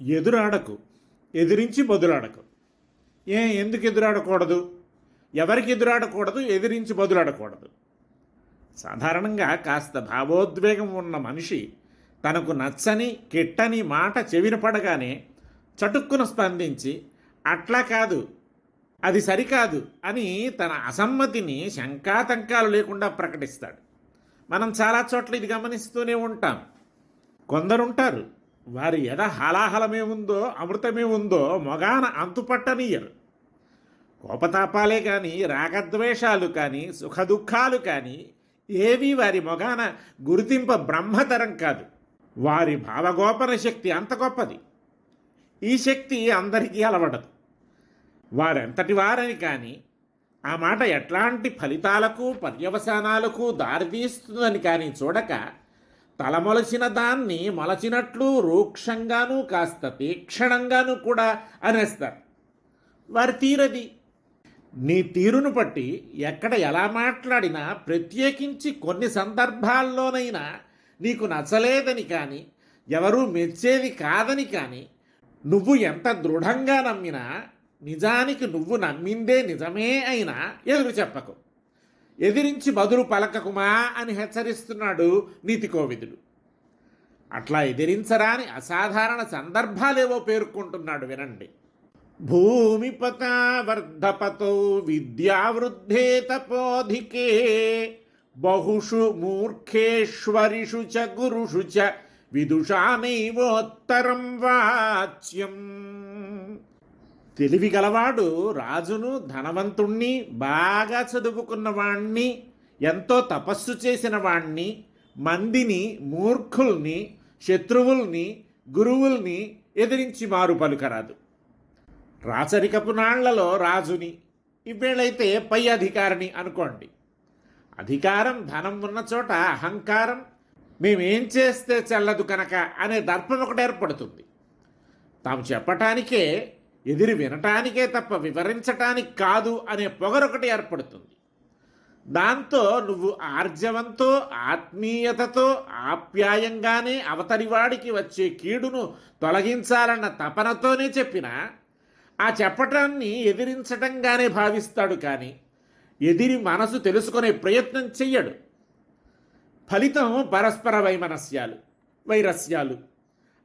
ఎదురాడకు ఎదిరించి బదులాడకు. ఏ ఎందుకు ఎదురాడకూడదు? ఎవరికి ఎదురాడకూడదు? ఎదిరించి బదులాడకూడదు. సాధారణంగా కాస్త భావోద్వేగం ఉన్న మనిషి తనకు నచ్చని కిట్టని మాట చెవిన పడగానే చటుక్కున స్పందించి అట్లా కాదు అది సరికాదు అని తన అసమ్మతిని శంకాతంకాలు లేకుండా ప్రకటిస్తాడు. మనం చాలా చోట్ల ఇది గమనిస్తూనే ఉంటాం. కొందరుంటారు. వారి ఎద హలాహలమే ఉందో అమృతమే ఉందో మొగాన అంతుపట్టనీయరు. కోపతాపాలే కానీ రాగద్వేషాలు కానీ సుఖదుఖాలు కానీ ఏవీ వారి మొగాన గుర్తింప బ్రహ్మతరం కాదు. వారి భావగోపన శక్తి అంత గొప్పది. ఈ శక్తి అందరికీ అలవడదు. వారెంతటి వారని కానీ ఆ మాట ఎట్లాంటి ఫలితాలకు పర్యవసానాలకు దారితీస్తుందని కానీ చూడక తలమొలచిన దాన్ని మొలచినట్లు రూక్షంగాను కాస్త తీక్షణంగాను కూడా అనేస్తారు. వారి తీరది. నీ తీరును బట్టి ఎక్కడ ఎలా మాట్లాడినా ప్రత్యేకించి కొన్ని సందర్భాల్లోనైనా నీకు నచ్చలేదని కానీ ఎవరూ మెచ్చేది కాదని కానీ నువ్వు ఎంత దృఢంగా నమ్మినా నిజానికి నువ్వు నమ్మిందే నిజమే అయినా ఎదురు చెప్పకు. ఎదిరించి బదులు పలకకుమా అని హెచ్చరిస్తున్నాడు నీతి కోవిదుడు అట్లా ఎదిరించరాని అసాధారణ సందర్భాలేవో పేర్కొంటున్నాడు వినండి. భూమిపతావర్ధపతో విద్యావృద్ధే తపోధికే బహుషు మూర్ఖేశ్వరిషు చ గురుషు చ విదుషానైవోత్తరం వాచ్యం. తెలివి గలవాడు రాజును ధనవంతుణ్ణి బాగా చదువుకున్న వాణ్ణి ఎంతో తపస్సు చేసిన వాణ్ణి మందిని మూర్ఖుల్ని శత్రువుల్ని గురువుల్ని ఎదిరించి మారు పలుకరాదు. రాచరికపు నాళ్ళలో రాజుని ఇవేళైతే పై అధికారిని అనుకోండి. అధికారం ధనం ఉన్న చోట అహంకారం మేమేం చేస్తే చెల్లదు కనుక అనే దర్పం ఒకటి ఏర్పడుతుంది. తాము చెప్పటానికే ఎదిరి వినటానికే తప్ప వివరించటానికి కాదు అనే పొగరొకటి ఏర్పడుతుంది. దాంతో నువ్వు ఆర్జవంతో ఆత్మీయతతో ఆప్యాయంగానే అవతలివాడికి వచ్చే కీడును తొలగించాలన్న తపనతోనే చెప్పినా ఆ చెప్పటాన్ని ఎదిరించటంగానే భావిస్తాడు కానీ ఎదిరి మనసు తెలుసుకునే ప్రయత్నం చెయ్యడు. ఫలితం పరస్పర వైమనస్యాలు వైరస్యాలు.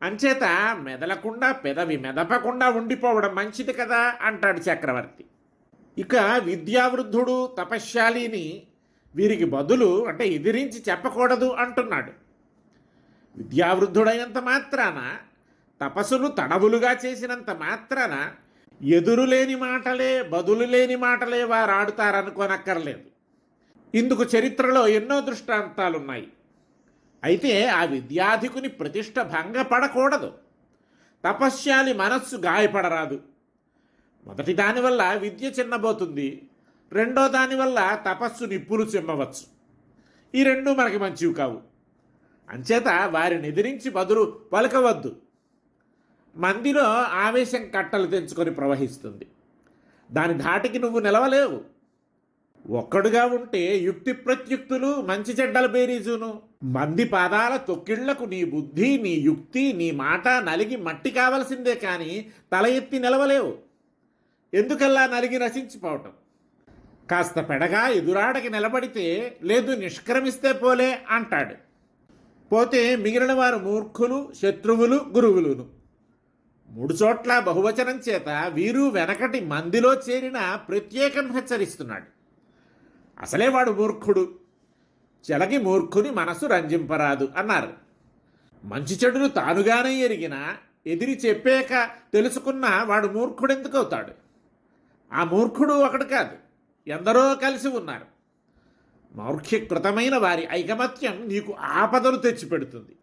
అంచేత మెదలకుండా పెదవి మెదపకుండా ఉండిపోవడం మంచిది కదా అంటాడు చక్రవర్తి. ఇక విద్యావృద్ధుడు తపశ్శాలిని వీరికి బదులు అంటే ఎదిరించి చెప్పకూడదు అంటున్నాడు. విద్యావృద్ధుడైనంత మాత్రాన తపస్సును తడవులుగా చేసినంత మాత్రాన ఎదురులేని మాటలే బదులు లేని మాటలే వారు ఆడుతారనుకోనక్కర్లేదు. ఇందుకు చరిత్రలో ఎన్నో దృష్టాంతాలున్నాయి. అయితే ఆ విద్యాధికుని ప్రతిష్ట భంగపడకూడదు. తపశ్శాలి మనస్సు గాయపడరాదు. మొదటి దానివల్ల విద్య చిన్నబోతుంది. రెండో దానివల్ల తపస్సు నిప్పులు చిమ్మవచ్చు ఈ రెండు మనకి మంచివి కావు. అంచేత వారిని ఎదిరించి బదులు పలకవద్దు. మందిలో ఆవేశం కట్టలు తెంచుకొని ప్రవహిస్తుంది. దాని ధాటికి నువ్వు నిలవలేవు. ఒక్కడుగా ఉంటే యుక్తి ప్రత్యుక్తులు మంచి చెడ్డల బేరీజును. మంది పాదాల తొక్కిళ్ళకు నీ బుద్ధి నీ యుక్తి నీ మాట నలిగి మట్టి కావలసిందే కానీ తల ఎత్తి నిలవలేవు. ఎందుకల్లా నలిగి నశించిపోవటం? కాస్త పెడగా ఎదురాడకి నిలబడితే లేదు నిష్క్రమిస్తే పోలే అంటాడు. పోతే మిగిలిన వారు మూర్ఖులు శత్రువులు గురువులును. మూడు చోట్ల బహువచనం చేత వీరు వెనకటి మందిలో చేరిన ప్రత్యేకం హెచ్చరిస్తున్నాడు. అసలే వాడు మూర్ఖుడు. చెలగి మూర్ఖుని మనసు రంజింపరాదు అన్నారు. మంచి చెడులు తానుగానే ఎరిగినా ఎదిరి చెప్పాక తెలుసుకున్న వాడు మూర్ఖుడు ఎందుకు అవుతాడు ఆ మూర్ఖుడు ఒకడు కాదు ఎందరో కలిసి ఉన్నారు. మౌర్ఖ్యకృతమైన వారి ఐకమత్యం నీకు ఆపదలు తెచ్చిపెడుతుంది.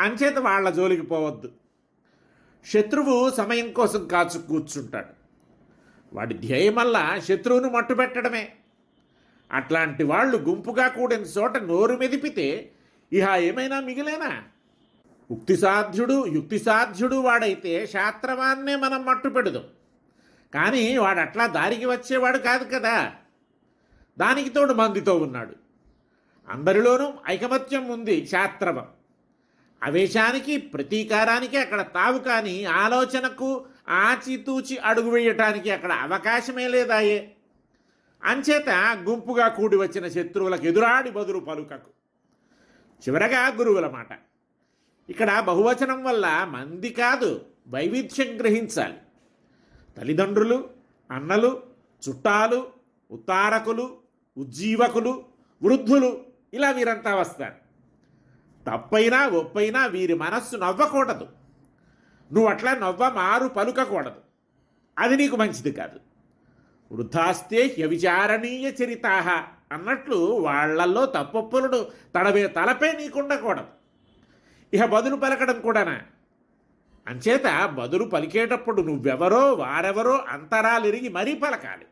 అంచేత వాళ్ళ జోలికి పోవద్దు. శత్రువు సమయం కోసం కాచు కూర్చుంటాడు. వాడి ధ్యేయమల్లా శత్రువును మట్టుపెట్టడమే అట్లాంటి వాళ్ళు గుంపుగా కూడిన చోట నోరు మెదిపితే ఇహ ఏమైనా మిగిలేనా? ఉక్తిసాధ్యుడు యుక్తిసాధ్యుడు వాడైతే శాస్త్రవాన్నే మనం మట్టు పెడదాం. కానీ వాడు అట్లా దారికి వచ్చేవాడు కాదు కదా. దానికి తోడు మందితో ఉన్నాడు. అందరిలోనూ ఐకమత్యం ఉంది శాస్త్రవం. అవేశానికి ప్రతీకారానికి అక్కడ తావు కానీ ఆలోచనకు ఆచితూచి అడుగు వేయటానికి అక్కడ అవకాశమే లేదాయే. అంచేత గుంపుగా కూడి వచ్చిన శత్రువులకు ఎదురాడి బదులు పలుకకు. చివరగా గురువుల మాట. ఇక్కడ బహువచనం వల్ల మంది కాదు వైవిధ్యం గ్రహించాలి. తల్లిదండ్రులు అన్నలు చుట్టాలు ఉత్తారకులు ఉజ్జీవకులు వృద్ధులు ఇలా వీరంతా వస్తారు. తప్పైనా ఒప్పైనా వీరి మనస్సు నవ్వకూడదు. నువ్వు అట్లా నవ్వ మారు పలుకకూడదు. అది నీకు మంచిది కాదు. వృద్ధాస్తే హ్యవిచారణీయ చరితాహ అన్నట్లు వాళ్ళల్లో తప్పొప్పులను తడవే తలపే నీకుండకూడదు. ఇహ బదులు పలకడం కూడానా? అంచేత బదులు పలికేటప్పుడు నువ్వెవరో వారెవరో అంతరాలిరిగి మరీ పలకాలి.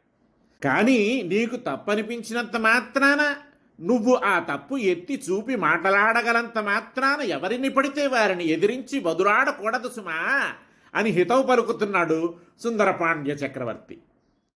కానీ నీకు తప్పనిపించినంత మాత్రాన నువ్వు ఆ తప్పు ఎత్తి చూపి మాట్లాడగలంత మాత్రాన ఎవరిని పడితే వారిని ఎదిరించి బదులాడకూడదు సుమా అని హితవు పలుకుతున్నాడు సుందరపాండ్య చక్రవర్తి.